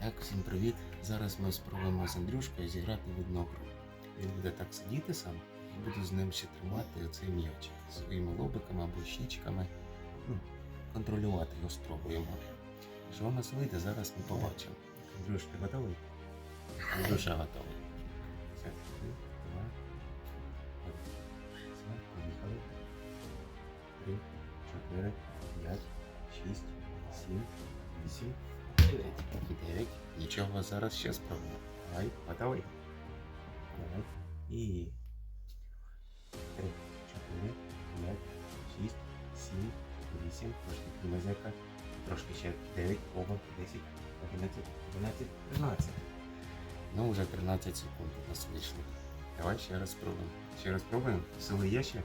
Так, всім привіт. Зараз ми спробуємо з Андрюшкою зіграти в одну гру. Він буде так сидіти сам, і буду з ним ще тримати оцей м'ячик своїми лобиками або щічками. Ну, контролювати його спробуємо. Що у нас вийде, зараз ми побачимо. Андрюш, ти готовий? Андрюша готовий. Два, один. Все, поїхали. Три, чотири, п'ять, шість, сім, вісім, дев'ять. Дев'ять. Нічого, зараз ще спробуємо. Давай, готовий? Давай. І три, чотири, п'ять, шість, сім, вісім, трошки кімазяка, трошки ще дев'ять, оба, десять, одинадцять, дванадцять, тринадцять. Ну, вже 13 секунд у нас вийшло. Давай ще раз спробуємо. Ще раз спробуємо. Сили є ще?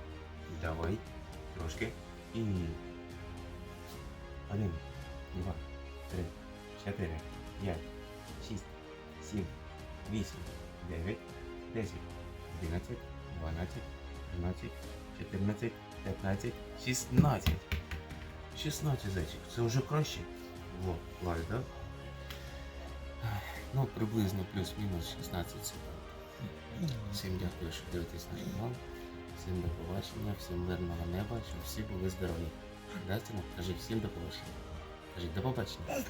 Давай. Трошки. І. Один, два, три, Чотири, п'ять, шість, сім, вісім, дев'ять, десять, одинадцять, дванадцять, тринадцять, чотирнадцять, п'ятнадцять, шістнадцять. 16 зайчик. Це вже краще. Во, клас, да? Ну, приблизно плюс-мінус 16 секунд. Всім дякую, що дивитесь наш канал. Всім до побачення, всім мирного неба, щоб всі були здорові. Дастіна, кажи всім до побачення. Кажи до побачення.